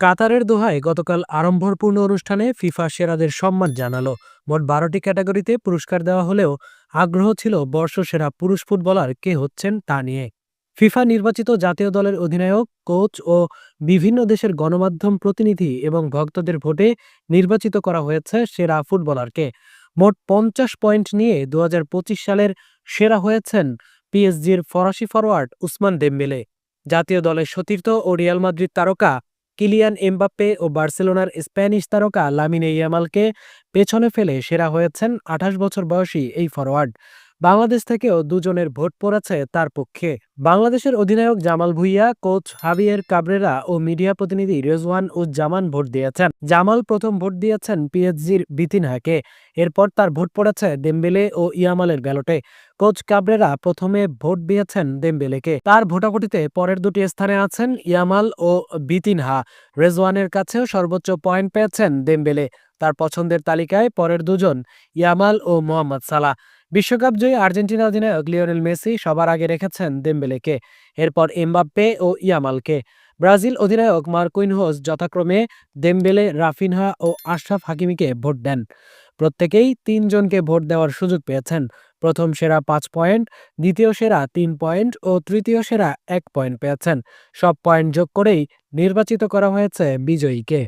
কাতারের দোহায় গতকাল আড়ম্বরপূর্ণ অনুষ্ঠানে ফিফা সেরাদের সম্মান জানালো। মোট বারোটি ক্যাটাগরিতে পুরস্কার দেওয়া হলেও আগ্রহ ছিল বর্ষসেরা পুরুষ ফুটবলার কে হচ্ছেন তা নিয়ে। ফিফা নির্বাচিত জাতীয় দলের অধিনায়ক, কোচ ও বিভিন্ন দেশের গণমাধ্যম প্রতিনিধি এবং ভক্তদের ভোটে নির্বাচিত করা হয়েছে সেরা ফুটবলারকে। মোট পঞ্চাশ পয়েন্ট নিয়ে দু হাজার পঁচিশ সালের সেরা হয়েছেন পিএসজির ফরাসি ফরোয়ার্ড উসমান দেম্বেলে। জাতীয় দলের সতীর্থ ও রিয়াল মাদ্রিদ তারকা কিলিয়ান এমবাপ্পে ও বার্সেলোনার স্প্যানিশ তারকা লামিনে ইয়ামালকে পেছনে ফেলে সেরা হয়েছেন আঠাশ বছর বয়সী এই ফরোয়ার্ড। বাংলাদেশ থেকেও দুজনের ভোট পড়েছে তার পক্ষে। বাংলাদেশের অধিনায়ক Jamal Bhuiyan, coach Javier Cabrera ও মিডিয়া প্রতিনিধি রেজওয়ান উজ্জামান ভোট দিয়েছেন। জামাল প্রথম ভোট দিয়েছেন পিএসজির বিতিনহাকে এরপর তার ভোট পড়েছে দেমবেলে ও ইয়ামালের ব্যালটে। কোচ কাবরেরা প্রথমে ভোট দিয়েছেন দেম্বেলেকে। তার ভোটাভুটিতে পরের দুটি স্থানে আছেন ইয়ামাল ও বিতিনহা রেজওয়ানের কাছেও সর্বোচ্চ পয়েন্ট পেয়েছেন দেমবেলে। তার পছন্দের তালিকায় পরের দুজন ইয়ামাল ও মোহাম্মদ সালাহ। বিশ্বকাপ জয়ী আর্জেন্টিনা অধিনায়ক লিওনেল মেসি সবার আগে রেখেছেন দেম্বেলেকে, এরপর এমবাপ্পে ও ইয়ামালকে। ব্রাজিল অধিনায়ক মার্কুইনহোস যথাক্রমে দেম্বেলে, রাফিনহা ও আশরাফ হাকিমিকে ভোট দেন। প্রত্যেকেই তিনজনকে ভোট দেওয়ার সুযোগ পেয়েছেন। প্রথম সেরা পাঁচ পয়েন্ট, দ্বিতীয় সেরা তিন পয়েন্ট ও তৃতীয় সেরা এক পয়েন্ট পেয়েছেন। সব পয়েন্ট যোগ করেই নির্বাচিত করা হয়েছে বিজয়ীকে।